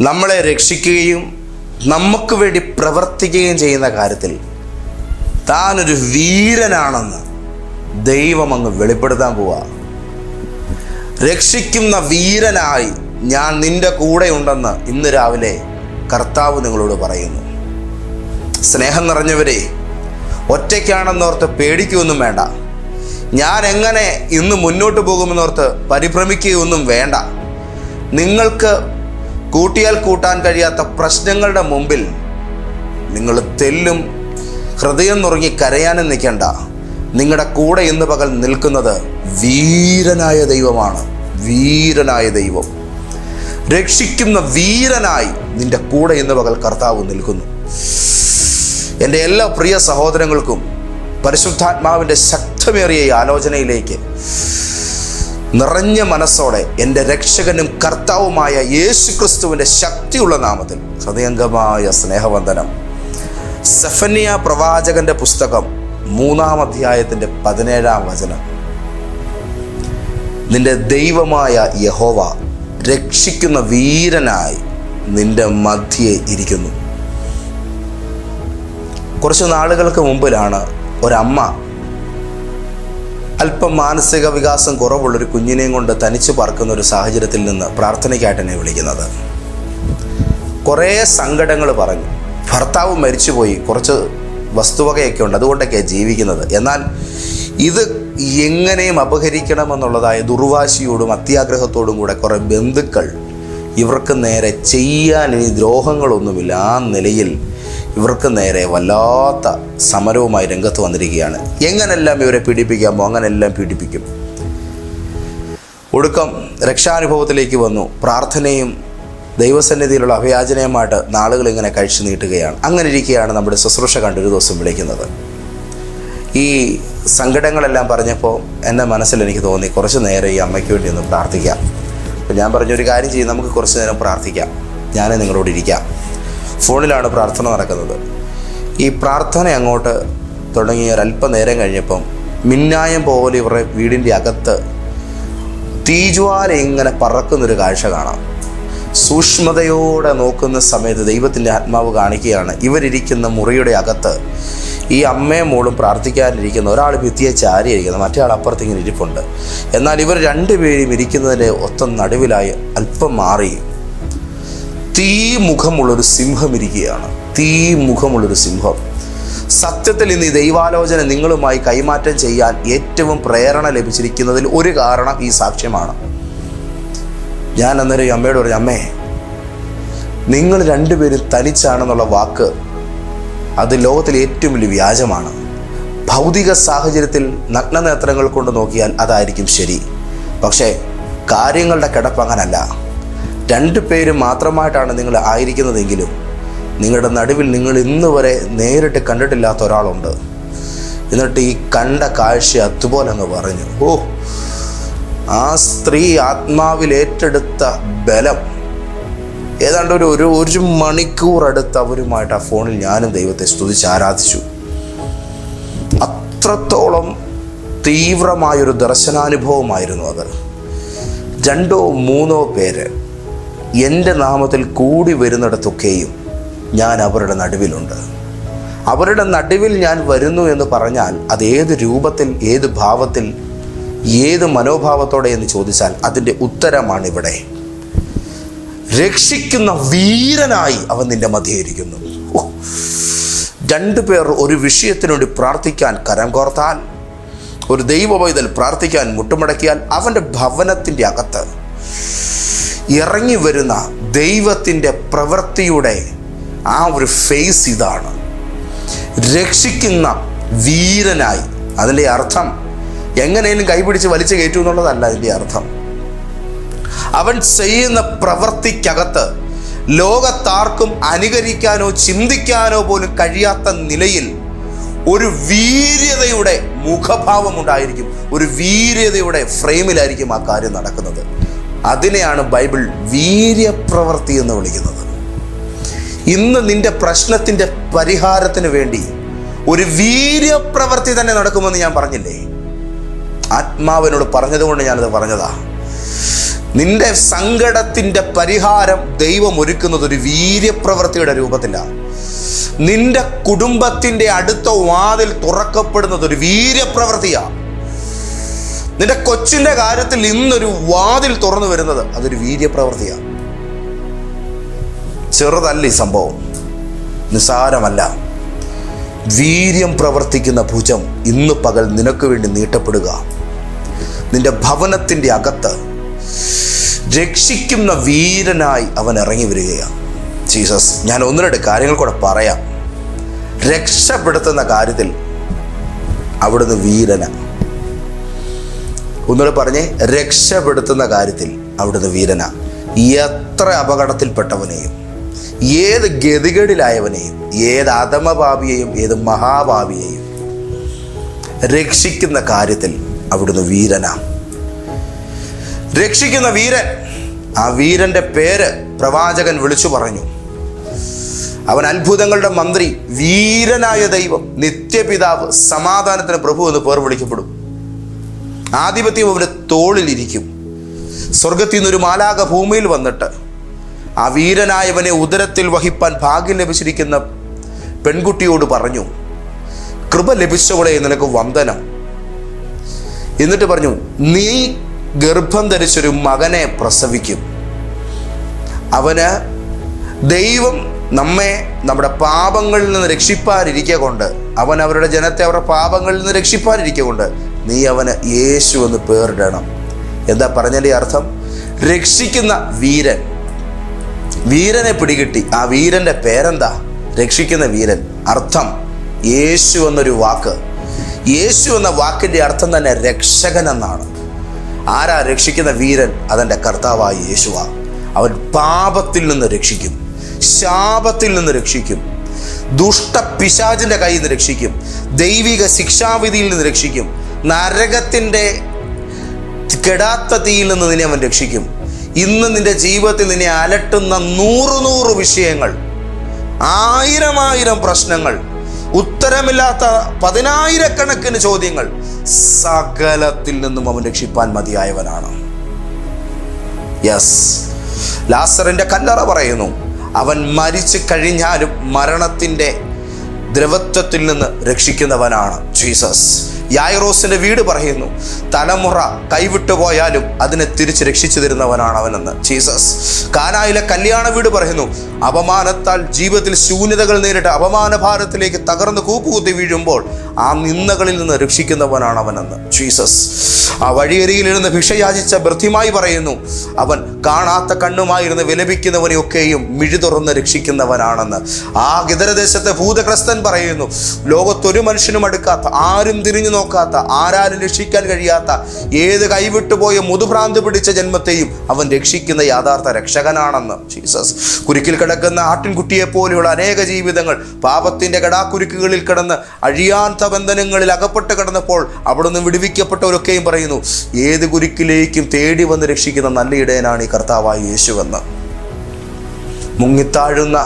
നമ്മളെ രക്ഷിക്കുകയും നമുക്ക് വേണ്ടി പ്രവർത്തിക്കുകയും ചെയ്യുന്ന കാര്യത്തിൽ താനൊരു വീരനാണെന്ന് ദൈവം അങ്ങ് വെളിപ്പെടുത്താൻ പോവാ. രക്ഷിക്കുന്ന വീരനായി ഞാൻ നിന്റെ കൂടെയുണ്ടെന്ന് ഇന്ന് രാവിലെ കർത്താവ് നിങ്ങളോട് പറയുന്നു. സ്നേഹം നിറഞ്ഞവരെ ഒറ്റയ്ക്കാണെന്നോർത്ത് പേടിക്കുകയൊന്നും വേണ്ട. ഞാൻ എങ്ങനെ ഇന്ന് മുന്നോട്ട് പോകുമെന്നോർത്ത് പരിഭ്രമിക്കുകയൊന്നും വേണ്ട. നിങ്ങൾക്ക് കൂട്ടിയാൽ കൂട്ടാൻ കഴിയാത്ത പ്രശ്നങ്ങളുടെ മുമ്പിൽ നിങ്ങൾ തെല്ലും ഹൃദയം നുറുങ്ങി കരയാനും നിൽക്കണ്ട. നിങ്ങളുടെ കൂടെ ഇന്ന് പകൽ നിൽക്കുന്നത് വീരനായ ദൈവമാണ്. വീരനായ ദൈവം. രക്ഷിക്കുന്ന വീരനായി നിന്റെ കൂടെ ഇന്ന് പകൽ കർത്താവ് നിൽക്കുന്നു. എന്റെ എല്ലാ പ്രിയ സഹോദരങ്ങൾക്കും പരിശുദ്ധാത്മാവിന്റെ ശക്തമേറിയ ഈ ആലോചനയിലേക്ക് നിറഞ്ഞ മനസ്സോടെ എന്റെ രക്ഷകനും കർത്താവുമായ യേശു ക്രിസ്തുവിന്റെ ശക്തിയുള്ള നാമത്തിൽ ഹൃദയംഗമായ സ്നേഹവന്ദനം. സെഫനിയ പ്രവാചകന്റെ പുസ്തകം മൂന്നാം അധ്യായത്തിന്റെ പതിനേഴാം വചനം. നിന്റെ ദൈവമായ യഹോവ രക്ഷിക്കുന്ന വീരനായി നിന്റെ മധ്യേ ഇരിക്കുന്നു. കുറച്ച് നാളുകൾക്ക് മുമ്പിലാണ് ഒരമ്മ അല്പം മാനസിക വികാസം കുറവുള്ളൊരു കുഞ്ഞിനെയും കൊണ്ട് തനിച്ച് പറക്കുന്ന ഒരു സാഹചര്യത്തിൽ നിന്ന് പ്രാർത്ഥനയ്ക്കായിട്ട് എന്നെ വിളിക്കുന്നത്. കുറേ സങ്കടങ്ങൾ പറഞ്ഞു. ഭർത്താവ് മരിച്ചുപോയി. കുറച്ച് വസ്തുവകയൊക്കെ ഉണ്ട്. അതുകൊണ്ടൊക്കെയാണ് ജീവിക്കുന്നത്. എന്നാൽ ഇത് എങ്ങനെയും അപഹരിക്കണമെന്നുള്ളതായ ദുർവാശിയോടും അത്യാഗ്രഹത്തോടും കൂടെ കുറേ ബന്ധുക്കൾ ഇവർക്ക് നേരെ ചെയ്യാൻ ഇനി ദ്രോഹങ്ങളൊന്നുമില്ല. ആ നിലയിൽ ഇവർക്ക് നേരെ വല്ലാത്ത സമരവുമായി രംഗത്ത് വന്നിരിക്കുകയാണ്. എങ്ങനെല്ലാം ഇവരെ പീഡിപ്പിക്കാമോ അങ്ങനെല്ലാം പീഡിപ്പിക്കും. ഒടുക്കം രക്ഷാനുഭവത്തിലേക്ക് വന്നു. പ്രാർത്ഥനയും ദൈവസന്നിധിയിലുള്ള അഭയാചനയുമായിട്ട് നാളുകൾ ഇങ്ങനെ കഴിച്ചു നീട്ടുകയാണ്. അങ്ങനെ ഇരിക്കുകയാണ് നമ്മുടെ ശുശ്രൂഷ കണ്ട് ഒരു ദിവസം വിളിക്കുന്നത്. ഈ സങ്കടങ്ങളെല്ലാം പറഞ്ഞപ്പോൾ എന്റെ മനസ്സിൽ എനിക്ക് തോന്നി കുറച്ച് നേരം ഈ അമ്മയ്ക്ക് വേണ്ടി ഒന്ന് പ്രാർത്ഥിക്കാം. അപ്പോൾ ഞാൻ പറഞ്ഞൊരു കാര്യം ചെയ്യും. നമുക്ക് കുറച്ച് നേരം പ്രാർത്ഥിക്കാം. ഞാൻ നിങ്ങളോട് ഇരിക്കാം. ഫോണിലാണ് പ്രാർത്ഥന നടക്കുന്നത്. ഈ പ്രാർത്ഥന അങ്ങോട്ട് തുടങ്ങിയ ഒരല്പനേരം കഴിഞ്ഞപ്പം മിന്നായം പോലെ ഇവരുടെ വീടിന്റെ അകത്ത് തീജ്വാല ഇങ്ങനെ പറക്കുന്നൊരു കാഴ്ച കാണാം. സൂക്ഷ്മതയോടെ നോക്കുന്ന സമയത്ത് ദൈവത്തിന്റെ ആത്മാവ് കാണിക്കുകയാണ്. ഇവരിരിക്കുന്ന മുറിയുടെ അകത്ത് ഈ അമ്മയും മോളും പ്രാർത്ഥിക്കാനിരിക്കുന്ന ഒരാൾ ഭിത്തിയെ ചാരിയിരിക്കുന്നത് മറ്റേ ആൾ അപ്പുറത്ത് ഇങ്ങനെ ഇരിപ്പുണ്ട്. എന്നാൽ ഇവർ രണ്ടുപേരും ഇരിക്കുന്നതിന്റെ ഒത്ത നടുവിലായി അല്പം മാറി തീ മുഖമുള്ളൊരു സിംഹം ഇരിക്കുകയാണ് തീ മുഖമുള്ളൊരു സിംഹം. സത്യത്തിൽ ഇന്ന് ഈ ദൈവാലോചന നിങ്ങളുമായി കൈമാറ്റം ചെയ്യാൻ ഏറ്റവും പ്രേരണ ലഭിച്ചിരിക്കുന്നതിൽ ഒരു കാരണം ഈ സാക്ഷ്യമാണ്. ഞാൻ അന്നേരം ഈ അമ്മയോട് പറഞ്ഞു അമ്മേ നിങ്ങൾ രണ്ടുപേരും തനിച്ചാണെന്നുള്ള വാക്ക് അത് ലോകത്തിൽ ഏറ്റവും വലിയ വ്യാജമാണ്. ഭൗതിക സാഹചര്യത്തിൽ നഗ്നനേത്രങ്ങൾ കൊണ്ട് നോക്കിയാൽ അതായിരിക്കും ശരി. പക്ഷേ കാര്യങ്ങളുടെ കിടപ്പ് അങ്ങനല്ല. രണ്ടു പേര് മാത്രമായിട്ടാണ് നിങ്ങൾ ആയിരിക്കുന്നതെങ്കിലും നിങ്ങളുടെ നടുവിൽ നിങ്ങൾ ഇന്ന് വരെ നേരിട്ട് കണ്ടിട്ടില്ലാത്ത ഒരാളുണ്ട്. എന്നിട്ട് ഈ കണ്ട കാഴ്ച അതുപോലെ അങ്ങ് പറഞ്ഞു. ഓ ആ സ്ത്രീ ആത്മാവിൽ ഏറ്റെടുത്ത ബലം. ഏതാണ്ട് ഒരു ഒരു ഒരു മണിക്കൂർ അടുത്ത് അവരുമായിട്ട് ആ ഫോണിൽ ഞാനും ദൈവത്തെ സ്തുതിച്ച് ആരാധിച്ചു. അത്രത്തോളം തീവ്രമായൊരു ദർശനാനുഭവമായിരുന്നു അത്. രണ്ടോ മൂന്നോ പേര് എന്റെ നാമത്തിൽ കൂടി വരുന്നിടത്തൊക്കെയും ഞാൻ അവരുടെ നടുവിലുണ്ട്. അവരുടെ നടുവിൽ ഞാൻ വരുന്നു എന്ന് പറഞ്ഞാൽ അത് ഏത് രൂപത്തിൽ ഏത് ഭാവത്തിൽ ഏത് മനോഭാവത്തോടെ എന്ന് ചോദിച്ചാൽ അതിന്റെ ഉത്തരമാണ് ഇവിടെ രക്ഷിക്കുന്ന വീരനായി അവൻ നിന്റെ മധ്യയിരിക്കുന്നു. രണ്ടു പേർ ഒരു വിഷയത്തിനുവേണ്ടി പ്രാർത്ഥിക്കാൻ കരം കോർത്താൽ ഒരു ദൈവവൈതൽ പ്രാർത്ഥിക്കാൻ മുട്ടുമടക്കിയാൽ അവന്റെ ഭവനത്തിന്റെ അകത്ത് ഇറങ്ങി വരുന്ന ദൈവത്തിന്റെ പ്രവൃത്തിയുടെ ആ ഒരു ഫേസ് ഇതാണ്. രക്ഷിക്കുന്ന വീരനായി. അതിന്റെ അർത്ഥം എങ്ങനെയും കൈപിടിച്ച് വലിച്ചു കയറ്റു എന്നുള്ളതല്ല അതിന്റെ അർത്ഥം. അവൻ ചെയ്യുന്ന പ്രവൃത്തിക്കകത്ത് ലോകത്താർക്കും അനുകരിക്കാനോ ചിന്തിക്കാനോ പോലും കഴിയാത്ത നിലയിൽ ഒരു വീര്യതയുടെ മുഖഭാവം ഉണ്ടായിരിക്കും. ഒരു വീര്യതയുടെ ഫ്രെയിമിലായിരിക്കും ആ കാര്യം നടക്കുന്നത്. അതിനെയാണ് ബൈബിൾ വീര്യപ്രവൃത്തി എന്ന് വിളിക്കുന്നത്. ഇന്ന് നിന്റെ പ്രശ്നത്തിന്റെ പരിഹാരത്തിന് വേണ്ടി ഒരു വീര്യപ്രവൃത്തി തന്നെ നടക്കുമെന്ന് ഞാൻ പറഞ്ഞില്ലേ? ആത്മാവിനോട് പറഞ്ഞതുകൊണ്ട് ഞാനത് പറഞ്ഞതാ. നിന്റെ സങ്കടത്തിന്റെ പരിഹാരം ദൈവം ഒരുക്കുന്നത് ഒരു വീര്യപ്രവൃത്തിയുടെ രൂപത്തിലാണ് നിന്റെ കുടുംബത്തിന്റെ അടുത്ത വാതിൽ തുറക്കപ്പെടുന്നത് ഒരു വീര്യപ്രവൃത്തിയാണ് നിന്റെ കൊച്ചിന്റെ കാര്യത്തിൽ ഇന്നൊരു വാതിൽ തുറന്നു വരുന്നത് അതൊരു വീര്യപ്രവൃത്തിയാണ്. ചെറുതല്ല ഈ സംഭവം. നിസാരമല്ല വീര്യം പ്രവർത്തിക്കുന്ന ഭുജം ഇന്ന് പകൽ നിനക്ക് വേണ്ടി നീട്ടപ്പെടുക. നിന്റെ ഭവനത്തിന്റെ അകത്ത് രക്ഷിക്കുന്ന വീരനായി അവൻ ഇറങ്ങി വരികയാണ്. ജീസസ് ഞാൻ ഒന്ന് രണ്ട് കാര്യങ്ങൾ കൂടെ പറയാം. രക്ഷപ്പെടുത്തുന്ന കാര്യത്തിൽ അവിടുന്ന് വീരന. ഒന്നുകൂടെ പറഞ്ഞേ രക്ഷപ്പെടുത്തുന്ന കാര്യത്തിൽ അവിടുന്ന് വീരന. എത്ര അപകടത്തിൽപ്പെട്ടവനെയും ഏത് ഗതികേടിലായവനെയും ഏത് അധമഭാവിയെയും ഏത് മഹാഭാവിയെയും രക്ഷിക്കുന്ന കാര്യത്തിൽ അവിടുന്ന് വീരന. രക്ഷിക്കുന്ന വീരൻ ആ വീരന്റെ പേര് പ്രവാചകൻ വിളിച്ചു പറഞ്ഞു. അവൻ അത്ഭുതങ്ങളുടെ മന്ത്രി വീരനായ ദൈവം നിത്യപിതാവ് സമാധാനത്തിന് പ്രഭു എന്ന് പേർ വിളിക്കപ്പെടും. ആധിപത്യം അവന്റെ തോളിലിരിക്കും. സ്വർഗത്തിൽ നിന്നൊരു മാലാക ഭൂമിയിൽ വന്നിട്ട് ആ വീരനായവനെ ഉദരത്തിൽ വഹിപ്പാൻ ഭാഗ്യം ലഭിച്ചിരിക്കുന്ന പെൺകുട്ടിയോട് പറഞ്ഞു കൃപ ലഭിച്ചവളെ നിനക്ക് വന്ദനം. എന്നിട്ട് പറഞ്ഞു നീ ഗർഭം ധരിച്ചൊരു മകനെ പ്രസവിക്കും. അവന് ദൈവം നമ്മെ നമ്മുടെ പാപങ്ങളിൽ നിന്ന് രക്ഷിപ്പാനിരിക്കുക കൊണ്ട് അവൻ അവരുടെ ജനത്തെ അവരുടെ പാപങ്ങളിൽ നിന്ന് രക്ഷിപ്പാനിരിക്കുക കൊണ്ട് നീ അവന് യേശു എന്ന് പേരിടണം. എന്താ പറഞ്ഞതിന്റെ അർത്ഥം? രക്ഷിക്കുന്ന വീരൻ. വീരനെ പിടികിട്ടി. ആ വീരന്റെ പേരെന്താ? രക്ഷിക്കുന്ന വീരൻ. അർത്ഥം യേശു എന്നൊരു വാക്ക്. യേശു എന്ന വാക്കിന്റെ അർത്ഥം തന്നെ രക്ഷകൻ എന്നാണ് ആരാ രക്ഷിക്കുന്ന വീരൻ? അതെന്റെ കർത്താവായ യേശുവ. അവൻ പാപത്തിൽ നിന്ന് രക്ഷിക്കും. ശാപത്തിൽ നിന്ന് രക്ഷിക്കും. ദുഷ്ട പിശാചിന്റെ കയ്യിൽ നിന്ന് രക്ഷിക്കും. ദൈവിക ശിക്ഷാവിധിയിൽ നിന്ന് രക്ഷിക്കും. നരകത്തിന്റെ കെടാത്ത തീയിൽ നിന്ന് നിന്നെ അവൻ രക്ഷിക്കും. ഇന്ന് നിന്റെ ജീവിതത്തിൽ നിന്നെ അലട്ടുന്ന നൂറ് നൂറ് വിഷയങ്ങൾ ആയിരം ആയിരം പ്രശ്നങ്ങൾ ഉത്തരമില്ലാത്ത പതിനായിരക്കണക്കിന് ചോദ്യങ്ങൾ സകലത്തിൽ നിന്നും അവൻ രക്ഷിപ്പാൻ മതിയായവനാണ്. യെസ് ലാസറിന്റെ കല്ലറ പറയുന്നു അവൻ മരിച്ചു കഴിഞ്ഞാലും മരണത്തിന്റെ ദ്രവത്വത്തിൽ നിന്ന് രക്ഷിക്കുന്നവനാണ് ജീസസ്. യായറോസിന്റെ വീട് പറയുന്നു. തലമുറ കൈവിട്ടു പോയാലും അതിനെ തിരിച്ച് രക്ഷിച്ചു തരുന്നവനാണ് അവനെന്ന്. ജീസസ്. കാനായിലെ കല്യാണ വീട് പറയുന്നു. അപമാനത്താൽ ജീവിതത്തിൽ ശൂന്യതകൾ നേരിട്ട് അപമാന ഭാരത്തിലേക്ക് തകർന്ന് കൂപ്പുകുത്തി വീഴുമ്പോൾ ആ നിന്ദകളിൽ നിന്ന് രക്ഷിക്കുന്നവനാണ് അവനെന്ന്. ജീസസ്. ആ വഴിയരികിലിരുന്ന് ഭിഷയാചിച്ച ബൃദ്ധിമായി പറയുന്നു. അവൻ കാണാത്ത കണ്ണുമായിരുന്ന് വിലപിക്കുന്നവനെയൊക്കെയും മിഴി തുറന്ന് രക്ഷിക്കുന്നവനാണെന്ന്. ആ ഗിതരദേശത്തെ ഭൂതഗ്രസ്തൻ പറയുന്നു. ലോകത്തൊരു മനുഷ്യനും അടുക്കാത്ത ആരും തിരിഞ്ഞു നോക്കാത്ത ആരാലും രക്ഷിക്കാൻ കഴിയാത്ത ഏത് കൈവിട്ടുപോയ മുതുഭ്രാന്ത് പിടിച്ച ജന്മത്തെയും അവൻ രക്ഷിക്കുന്ന യാഥാർത്ഥ രക്ഷകനാണെന്ന് ജീസസ്. കുരുക്കിൽ കിടക്കുന്ന ആട്ടിൻകുട്ടിയെ പോലെയുള്ള അനേക ജീവിതങ്ങൾ പാപത്തിന്റെ കടാക്കുരുക്കുകളിൽ കിടന്ന് അഴിയാത്ത ബന്ധനങ്ങളിൽ അകപ്പെട്ട് കിടന്നപ്പോൾ അവിടെ നിന്ന് വിടുവിക്കപ്പെട്ടവരൊക്കെയും പറയുന്നു ഏത് കുരുക്കിലേക്കും തേടി വന്ന് രക്ഷിക്കുന്ന നല്ല ഇടയനാണ് ഈ കർത്താവായ യേശുവെന്ന്. മുങ്ങിത്താഴുന്ന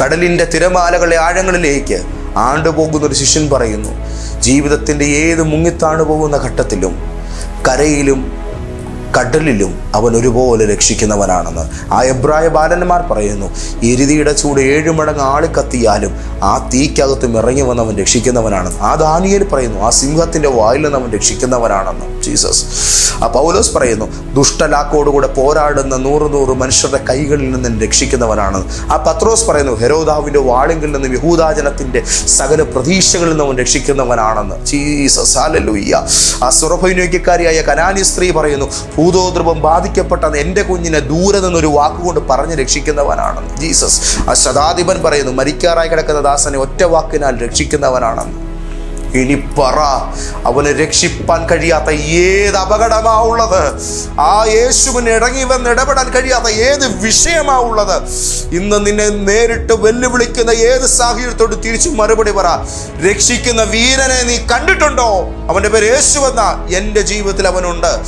കടലിന്റെ തിരമാലകളെ ആഴങ്ങളിലേക്ക് ആണ്ടുപോകുന്ന ഒരു ശിഷ്യൻ പറയുന്നു ജീവിതത്തിന്റെ ഏത് മുങ്ങിത്താണു പോകുന്ന ഘട്ടത്തിലും കരയിലും കടലിലും അവൻ ഒരുപോലെ രക്ഷിക്കുന്നവനാണെന്ന്. ആ എബ്രായ ബാലന്മാർ പറയുന്നു എരുതിയുടെ ചൂട് ഏഴ് മടങ്ങ് ആൾ കത്തിയാലും ആ തീക്കകത്തും ഇറങ്ങി വന്നവൻ രക്ഷിക്കുന്നവനാണെന്ന്. ആ ദാനിയൽ പറയുന്നു ആ സിംഹത്തിന്റെ വായിൽ നിന്ന് അവൻ രക്ഷിക്കുന്നവനാണെന്ന്. ജീസസ്. ആ പൗലോസ് പറയുന്നു ദുഷ്ടലാക്കോടുകൂടെ പോരാടുന്ന നൂറ് നൂറ് മനുഷ്യരുടെ കൈകളിൽ നിന്ന് രക്ഷിക്കുന്നവനാണെന്ന്. ആ പത്രോസ് പറയുന്നു ഹെരോദാവിന്റെ വാളിങ്കിൽ നിന്നും യഹൂദാജനത്തിന്റെ സകല പ്രതീക്ഷകളിൽ നിന്നും രക്ഷിക്കുന്നവനാണെന്ന്. ജീസസ് ആ സുറഭൈനോഗ്യക്കാരിയായ കനാനി സ്ത്രീ പറയുന്നു ഭൂതോദ്രവം ബാധിക്കപ്പെട്ട എന്റെ കുഞ്ഞിനെ ദൂരെ നിന്നൊരു വാക്കുകൊണ്ട് പറഞ്ഞ് രക്ഷിക്കുന്നവനാണെന്ന് ജീസസ് ആ ശതാധിപൻ പറയുന്നു മരിക്കാറായി കിടക്കുന്ന ദാസനെ ഒറ്റ വാക്കിനാൽ രക്ഷിക്കുന്നവനാണെന്ന്. ഇനി പറ. അവന് രക്ഷിപ്പാൻ കഴിയാത്ത ഏത് അപകടമാവുള്ളത് ആ യേശുവിന് ഇടങ്ങി വന്ന് ഇടപെടാൻ കഴിയാത്ത ഏത് വിഷയമാവുള്ളത് ഇന്ന് നിന്നെ നേരിട്ട് വെല്ലുവിളിക്കുന്ന ഏത് സാഹചര്യത്തോട് തിരിച്ചു മറുപടി പറ. രക്ഷിക്കുന്ന വീരനെ നീ കണ്ടിട്ടുണ്ടോ? അവന്റെ പേര് യേശു വന്ന എന്റെ ജീവിതത്തിൽ അവനുണ്ട്.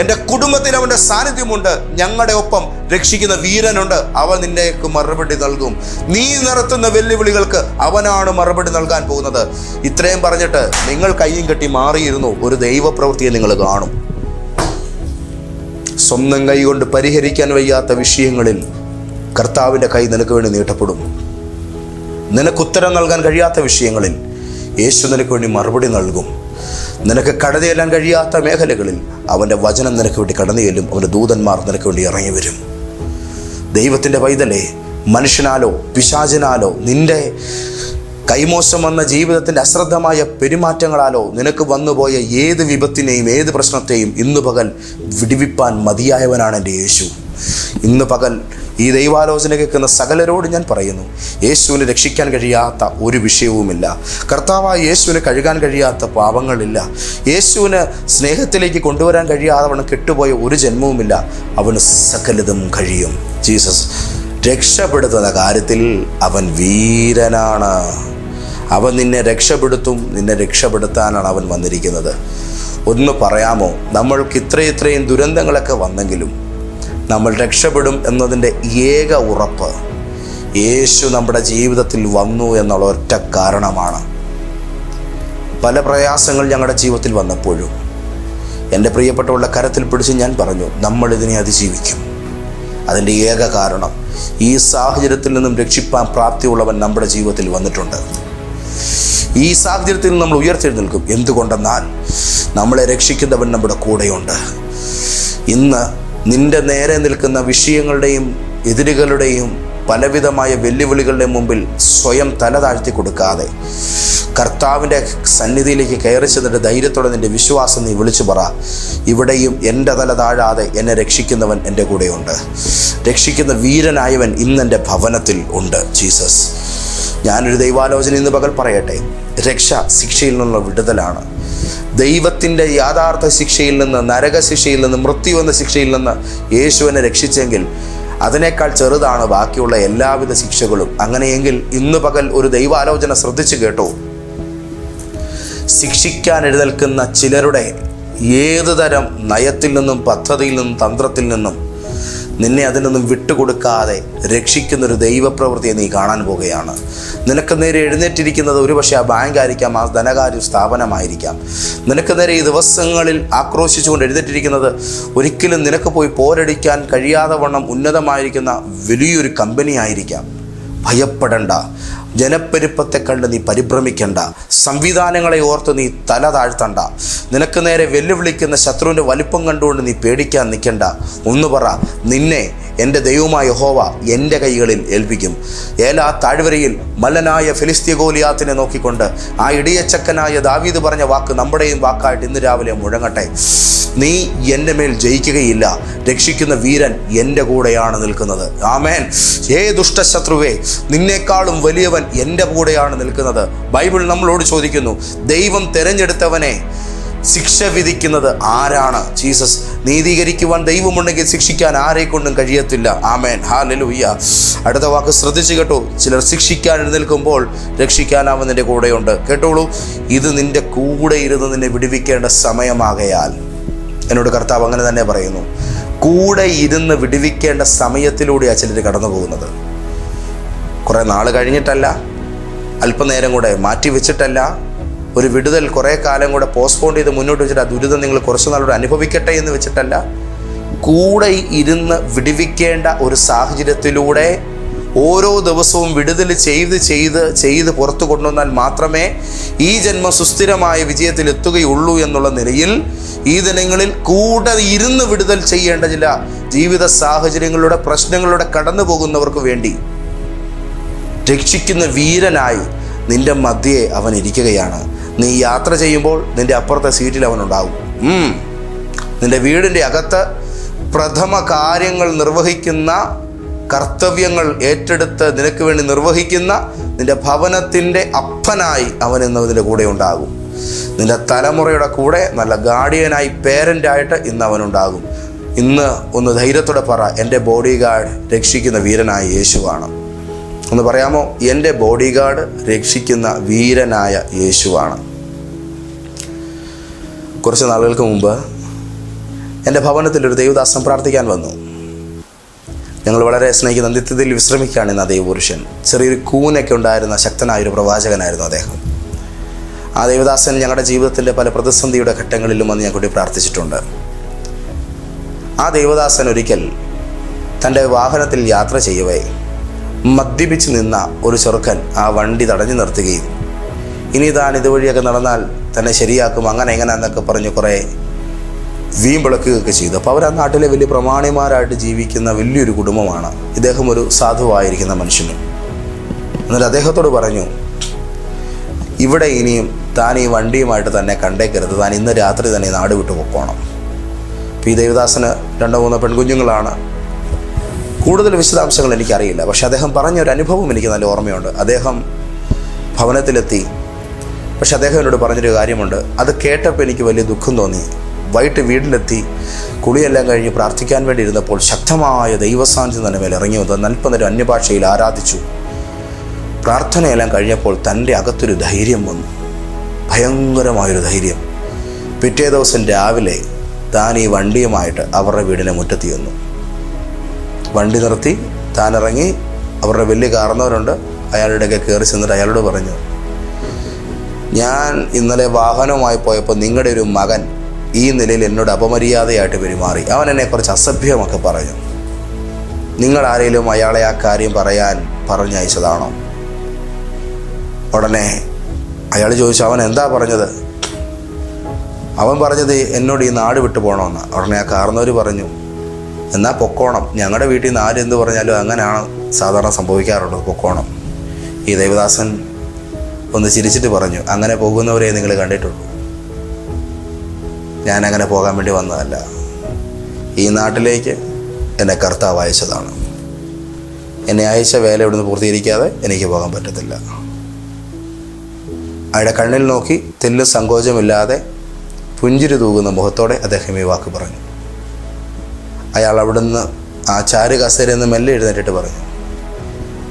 എന്റെ കുടുംബത്തിൽ അവന്റെ സാന്നിധ്യമുണ്ട്. ഞങ്ങളുടെ ഒപ്പം രക്ഷിക്കുന്ന വീരനുണ്ട്. അവൻ നിന്നേക്ക് മറുപടി നൽകും. നീ നടത്തുന്ന വെല്ലുവിളികൾക്ക് അവനാണ് മറുപടി നൽകാൻ പോകുന്നത്. ഇത്രയും പറഞ്ഞിട്ട് നിങ്ങൾ കയ്യും കെട്ടി മാറിയിരുന്നു. ഒരു ദൈവപ്രവൃത്തിയെ നിങ്ങൾ കാണും. സ്വന്തം കൈ കൊണ്ട് പരിഹരിക്കാൻ വയ്യാത്ത വിഷയങ്ങളിൽ കർത്താവിന്റെ കൈ നിനക്ക് വേണ്ടി നീട്ടപ്പെടും. നിനക്ക് ഉത്തരം നൽകാൻ കഴിയാത്ത വിഷയങ്ങളിൽ യേശു നിനക്ക് വേണ്ടി മറുപടി നൽകും. നിനക്ക് കടന്നു കഴിയാത്ത മേഖലകളിൽ അവന്റെ വചനം നിനക്ക് വേണ്ടി കടന്നു ചെല്ലും. അവന്റെ ദൂതന്മാർ നിനക്ക് വേണ്ടി ഇറങ്ങി വരും. ദൈവത്തിന്റെ പൈതലേ മനുഷ്യനാലോ പിശാചിനാലോ നിന്റെ കൈമോശം വന്ന ജീവിതത്തിന്റെ അശ്രദ്ധമായ പെരുമാറ്റങ്ങളാലോ നിനക്ക് വന്നുപോയ ഏത് വിപത്തിനെയും ഏത് പ്രശ്നത്തെയും ഇന്ന് പകൽ വിടിവിപ്പാൻ മതിയായവനാണ് എന്റെ യേശു. ഇന്ന് പകൽ ഈ ദൈവാലോചന കേൾക്കുന്ന സകലരോട് ഞാൻ പറയുന്നു യേശുവിനെ രക്ഷിക്കാൻ കഴിയാത്ത ഒരു വിഷയവുമില്ല. കർത്താവായ യേശുവിന് കഴുകാൻ കഴിയാത്ത പാപങ്ങളില്ല. യേശുവിന് സ്നേഹത്തിലേക്ക് കൊണ്ടുവരാൻ കഴിയാതെ അവന് കെട്ടുപോയ ഒരു ജന്മവുമില്ല. അവന് സകലതും കഴിയും. ജീസസ് രക്ഷപ്പെടുത്തുന്ന കാര്യത്തിൽ അവൻ വീരനാണ്. അവൻ നിന്നെ രക്ഷപ്പെടുത്തും നിന്നെ രക്ഷപ്പെടുത്താനാണ് അവൻ വന്നിരിക്കുന്നത്. ഒന്ന് പറയാമോ നമ്മൾക്ക് ഇത്ര ഇത്രയും ദുരന്തങ്ങളൊക്കെ വന്നെങ്കിലും നമ്മൾ രക്ഷപ്പെടും എന്നതിന്റെ ഏക ഉറപ്പ് യേശു നമ്മുടെ ജീവിതത്തിൽ വന്നു എന്നുള്ള ഒറ്റ കാരണമാണ്. പല പ്രയാസങ്ങൾ ഞങ്ങളുടെ ജീവിതത്തിൽ വന്നപ്പോഴും എന്റെ പ്രിയപ്പെട്ടവളുടെ കരത്തിൽ പിടിച്ച് ഞാൻ പറഞ്ഞു നമ്മൾ ഇതിനെ അതിജീവിക്കും. അതിന്റെ ഏക കാരണം ഈ സാഹചര്യത്തിൽ നിന്നും രക്ഷിപ്പാൻ പ്രാപ്തിയുള്ളവൻ നമ്മുടെ ജീവിതത്തിൽ വന്നിട്ടുണ്ട്. ഈ സാഹചര്യത്തിൽ നമ്മൾ ഉയർത്തെഴുന്നേൽക്കും എന്തുകൊണ്ടെന്നാൽ നമ്മളെ രക്ഷിക്കുന്നവൻ നമ്മുടെ കൂടെയുണ്ട്. ഇന്ന് നിന്റെ നേരെ നിൽക്കുന്ന വിഷയങ്ങളുടെയും എതിരുകളുടെയും പലവിധമായ വെല്ലുവിളികളുടെ മുമ്പിൽ സ്വയം തല താഴ്ത്തി കൊടുക്കാതെ കർത്താവിന്റെ സന്നിധിയിലേക്ക് കയറി ചെന്നിട്ട് ധൈര്യത്തോടെ നിന്റെ വിശ്വാസം നീ വിളിച്ചു പറ. ഇവിടെയും എന്റെ തല താഴാതെ എന്നെ രക്ഷിക്കുന്നവൻ എന്റെ കൂടെയുണ്ട്. രക്ഷിക്കുന്ന വീരനായവൻ ഇന്നെന്റെ ഭവനത്തിൽ ഉണ്ട് ജീസസ്. ഞാനൊരു ദൈവാലോചന ഇന്ന് പകൽ പറയട്ടെ. രക്ഷ ശിക്ഷയിൽ നിന്നുള്ള വിടുതലാണ്. ദൈവത്തിന്റെ യാഥാർത്ഥ ശിക്ഷയിൽ നിന്ന് നരകശിക്ഷയിൽ നിന്ന് മൃത്യു എന്ന ശിക്ഷയിൽ നിന്ന് യേശുവിനെ രക്ഷിച്ചെങ്കിൽ അതിനേക്കാൾ ചെറുതാണ് ബാക്കിയുള്ള എല്ലാവിധ ശിക്ഷകളും. അങ്ങനെയെങ്കിൽ ഇന്ന് പകൽ ഒരു ദൈവാലോചന ശ്രദ്ധിച്ചു കേട്ടോ. ശിക്ഷിക്കാൻ എഴുന്നേൽക്കുന്ന ചിലരുടെ ഏത് തരം നയത്തിൽ നിന്നും പദ്ധതിയിൽ നിന്നും തന്ത്രത്തിൽ നിന്നും നിന്നെ അതിൽ നിന്നും വിട്ടുകൊടുക്കാതെ രക്ഷിക്കുന്നൊരു ദൈവപ്രവൃത്തിയെ നീ കാണാൻ പോവുകയാണ് നിനക്ക് നേരെ എഴുന്നേറ്റിരിക്കുന്നത് ഒരുപക്ഷെ ആ ബാങ്കായിരിക്കാം ആ ധനകാര്യ സ്ഥാപനമായിരിക്കാം. നിനക്ക് നേരെ ഈ ദിവസങ്ങളിൽ ആക്രോശിച്ചുകൊണ്ട് എഴുന്നേറ്റിരിക്കുന്നത് ഒരിക്കലും നിനക്ക് പോയി പോരടിക്കാൻ കഴിയാതെ വണ്ണം ഉന്നതമായിരിക്കുന്ന വലിയൊരു കമ്പനി ആയിരിക്കാം ഭയപ്പെടണ്ട. ജനപ്പെരുപ്പത്തെ കണ്ട് നീ പരിഭ്രമിക്കണ്ട. സംവിധാനങ്ങളെ ഓർത്ത് നീ തല താഴ്ത്തണ്ട. നിനക്ക് നേരെ വെല്ലുവിളിക്കുന്ന ശത്രുവിന്റെ വലിപ്പം കണ്ടുകൊണ്ട് നീ പേടിക്കാൻ നിൽക്കണ്ട. ഒന്ന് പറ നിന്നെ എന്റെ ദൈവമായ ഹോവ എന്റെ കൈകളിൽ ഏൽപ്പിക്കും. ഏലാ താഴ്വരയിൽ മല്ലനായ ഫിലിസ്തീ ഗോലിയാത്തിനെ നോക്കിക്കൊണ്ട് ആ ഇടിയച്ചക്കനായ ദാവീദ് പറഞ്ഞ വാക്ക് നമ്മുടെയും വാക്കായിട്ട് ഇന്ന് രാവിലെ മുഴങ്ങട്ടെ. നീ എന്റെ മേൽ ജയിക്കുകയില്ല. രക്ഷിക്കുന്ന വീരൻ എന്റെ കൂടെയാണ് നിൽക്കുന്നത്. ആമേൻ. ഏ ദുഷ്ടശത്രുവേ നിന്നേക്കാളും വലിയവൻ എന്റെ കൂടെയാണ് നിൽക്കുന്നത്. ബൈബിൾ നമ്മളോട് ചോദിക്കുന്നു ദൈവം തിരഞ്ഞെടുത്തവനെ ശിക്ഷ വിധിക്കുന്നത് ആരാണ്? ജീസസ് നീതീകരിക്കുവാൻ ദൈവമുണ്ടെങ്കിൽ ശിക്ഷിക്കാൻ ആരെ കൊണ്ടും കഴിയത്തില്ല. ആമേൻ. ഹാ അടുത്ത വാക്ക് ശ്രദ്ധിച്ചു കേട്ടോ. ചിലർ ശിക്ഷിക്കാൻ എഴുന്നേൽക്കുമ്പോൾ രക്ഷിക്കാൻ അവൻ നിന്റെ കൂടെയുണ്ട്. കേട്ടോളൂ ഇത് നിന്റെ കൂടെ ഇരുന്ന് നിന്നെ വിടുവിക്കേണ്ട സമയമാകയാൽ. എന്നോട് കർത്താവ് അങ്ങനെ തന്നെ പറയുന്നു കൂടെ ഇരുന്ന് വിടുവിക്കേണ്ട സമയത്തിലൂടെയാണ് ചിലർ കടന്നു പോകുന്നത് കുറേ നാൾ കഴിഞ്ഞിട്ടല്ല അല്പനേരം കൂടെ മാറ്റി വെച്ചിട്ടല്ല ഒരു വിടുതൽ കുറേ കാലം കൂടെ പോസ്റ്റ്പോൺ ചെയ്ത് മുന്നോട്ട് വെച്ചിട്ട് ആ ദുരിതം നിങ്ങൾ കുറച്ച് നാളൂടെ അനുഭവിക്കട്ടെ എന്ന് വെച്ചിട്ടല്ല കൂടെ ഇരുന്ന് വിടുവിക്കേണ്ട ഒരു സാഹചര്യത്തിലൂടെ ഓരോ ദിവസവും വിടുതൽ ചെയ്ത് ചെയ്ത് ചെയ്ത് പുറത്തു കൊണ്ടുവന്നാൽ മാത്രമേ ഈ ജന്മ സുസ്ഥിരമായ വിജയത്തിൽ എത്തുകയുള്ളൂ എന്നുള്ള നിലയിൽ ഈ ദിനങ്ങളിൽ കൂടെ ഇരുന്ന് വിടുതൽ ചെയ്യേണ്ട ചില ജീവിത സാഹചര്യങ്ങളുടെ പ്രശ്നങ്ങളുടെ കടന്നു പോകുന്നവർക്ക് വേണ്ടി രക്ഷിക്കുന്ന വീരനായി നിന്റെ മധ്യയെ അവൻ ഇരിക്കുകയാണ്. നീ യാത്ര ചെയ്യുമ്പോൾ നിന്റെ അപ്പുറത്തെ സീറ്റിൽ അവൻ ഉണ്ടാവും. നിന്റെ വീടിന്റെ അകത്ത് പ്രഥമ കാര്യങ്ങൾ നിർവഹിക്കുന്ന കർത്തവ്യങ്ങൾ ഏറ്റെടുത്ത് നിനക്ക് വേണ്ടി നിർവഹിക്കുന്ന നിന്റെ ഭവനത്തിന്റെ അപ്പനായി അവൻ ഇന്ന് ഇതിന്റെ കൂടെ ഉണ്ടാകും. നിന്റെ തലമുറയുടെ കൂടെ നല്ല ഗാർഡിയനായി പേരന്റായിട്ട് ഇന്ന് അവനുണ്ടാകും ഇന്ന് ഒന്ന് ധൈര്യത്തോടെ പറ എന്റെ ബോഡി ഗാർഡ് രക്ഷിക്കുന്ന വീരനായ യേശുവാണ്. ഒന്ന് പറയാമോ? എന്റെ ബോഡി ഗാർഡ് രക്ഷിക്കുന്ന വീരനായ യേശുവാണ്. കുറച്ച് നാളുകൾക്ക് മുമ്പ് എന്റെ ഭവനത്തിൽ ഒരു ദൈവദാസം പ്രാർത്ഥിക്കാൻ വന്നു. ഞങ്ങൾ വളരെ സ്നേഹിക്കുന്ന നിത്യത്തിൽ വിശ്രമിക്കുകയാണ് ഇന്ന് ആ ദൈവപുരുഷൻ. ചെറിയൊരു കൂനൊക്കെ ഉണ്ടായിരുന്ന ശക്തനായ ഒരു പ്രവാചകനായിരുന്നു അദ്ദേഹം. ആ ദൈവദാസൻ ഞങ്ങളുടെ ജീവിതത്തിന്റെ പല പ്രതിസന്ധിയുടെ ഘട്ടങ്ങളിലും വന്ന് ഞാൻ കൂടി പ്രാർത്ഥിച്ചിട്ടുണ്ട്. ആ ദൈവദാസൻ ഒരിക്കൽ തന്റെ വാഹനത്തിൽ യാത്ര ചെയ്യവേ മദ്യപിച്ച് നിന്ന ഒരു ചെറുക്കൻ ആ വണ്ടി തടഞ്ഞു നിർത്തുകയും ഇനി താൻ ഇതുവഴിയൊക്കെ നടന്നാൽ തന്നെ ശരിയാക്കും അങ്ങനെ എങ്ങനെ എന്നൊക്കെ പറഞ്ഞ് കുറേ വീമ്പിളക്കുകയൊക്കെ ചെയ്തു. അപ്പോൾ അവർ ആ നാട്ടിലെ വലിയ പ്രമാണിമാരായിട്ട് ജീവിക്കുന്ന വലിയൊരു കുടുംബമാണ്. ഇദ്ദേഹം ഒരു സാധുവായിരിക്കുന്ന മനുഷ്യനും. എന്നിട്ട് അദ്ദേഹത്തോട് പറഞ്ഞു ഇവിടെ ഇനിയും താൻ ഈ വണ്ടിയുമായിട്ട് തന്നെ കണ്ടേക്കരുത്. താൻ ഇന്ന് രാത്രി തന്നെ നാട് വിട്ടു പോകണം. പി ദേവദാസന് രണ്ടോ മൂന്നോ പെൺകുഞ്ഞുങ്ങളാണ്. കൂടുതൽ വിശദാംശങ്ങൾ എനിക്കറിയില്ല. പക്ഷെ അദ്ദേഹം പറഞ്ഞ ഒരു അനുഭവം എനിക്ക് നല്ല ഓർമ്മയുണ്ട്. അദ്ദേഹം ഭവനത്തിലെത്തി. പക്ഷെ അദ്ദേഹം എന്നോട് പറഞ്ഞൊരു കാര്യമുണ്ട്. അത് കേട്ടപ്പോൾ എനിക്ക് വലിയ ദുഃഖം തോന്നി. വൈകിട്ട് വീട്ടിലെത്തി. കുളിയെല്ലാം കഴിഞ്ഞ് പ്രാർത്ഥിക്കാൻ വേണ്ടി ഇരുന്നപ്പോൾ ശക്തമായ ദൈവസാന്നിധ്യം തന്നെ മേലെ ഇറങ്ങി വന്നത് നൽപ്പന്നൊരു അന്യഭാഷയിൽ ആരാധിച്ചു. പ്രാർത്ഥനയെല്ലാം കഴിഞ്ഞപ്പോൾ തന്റെ അകത്തൊരു ധൈര്യം വന്നു. ഭയങ്കരമായൊരു ധൈര്യം. പിറ്റേ ദിവസം രാവിലെ താൻ ഈ വണ്ടിയുമായിട്ട് അവരുടെ വീടിനെ മുറ്റത്തി വന്നു വണ്ടി നിർത്തി താനിറങ്ങി അവരുടെ വലിയ കാർന്നവരുണ്ട്. അയാളുടെയൊക്കെ കയറി ചെന്നിട്ട് അയാളോട് പറഞ്ഞു ഞാൻ ഇന്നലെ വാഹനവുമായി പോയപ്പോൾ നിങ്ങളുടെ ഒരു മകൻ ഈ നിലയിൽ എന്നോട് അപമര്യാദയായിട്ട് പെരുമാറി. അവൻ എന്നെ കുറച്ച് അസഭ്യമൊക്കെ പറഞ്ഞു. നിങ്ങൾ ആരെങ്കിലും അയാളെ ആ കാര്യം പറയാൻ പറഞ്ഞയച്ചതാണോ? ഉടനെ അയാൾ ചോദിച്ചു അവൻ എന്താ പറഞ്ഞത്? അവൻ പറഞ്ഞത് എന്നോട് ഈ നാട് വിട്ടു പോകണമെന്ന് ഉടനെ ആ കാർന്നവർ പറഞ്ഞു എന്നാൽ പൊക്കോണം. ഞങ്ങളുടെ വീട്ടിൽ നിന്ന് ആരെന്ത് പറഞ്ഞാലും അങ്ങനെയാണ് സാധാരണ സംഭവിക്കാറുള്ളത് പൊക്കോണം. ഈ ദേവദാസൻ ഒന്ന് ചിരിച്ചിട്ട് പറഞ്ഞു അങ്ങനെ പോകുന്നവരെ നിങ്ങൾ കണ്ടിട്ടുള്ളൂ. ഞാൻ അങ്ങനെ പോകാൻ വേണ്ടി വന്നതല്ല. ഈ നാട്ടിലേക്ക് എന്നെ കർത്താവ് അയച്ചതാണ്. എന്നെ അയച്ച വേല ഇവിടുന്ന് പൂർത്തീകരിക്കാതെ എനിക്ക് പോകാൻ പറ്റത്തില്ല. അയാളുടെ കണ്ണിൽ നോക്കി തെല്ല് സങ്കോചമില്ലാതെ പുഞ്ചിരി തൂകുന്ന മുഖത്തോടെ അദ്ദേഹം ഈ വാക്ക് പറഞ്ഞു. അയാൾ അവിടുന്ന് ആ ചാരു കസേരയിൽ നിന്ന് മെല്ലെ എഴുന്നേറ്റിട്ട് പറഞ്ഞു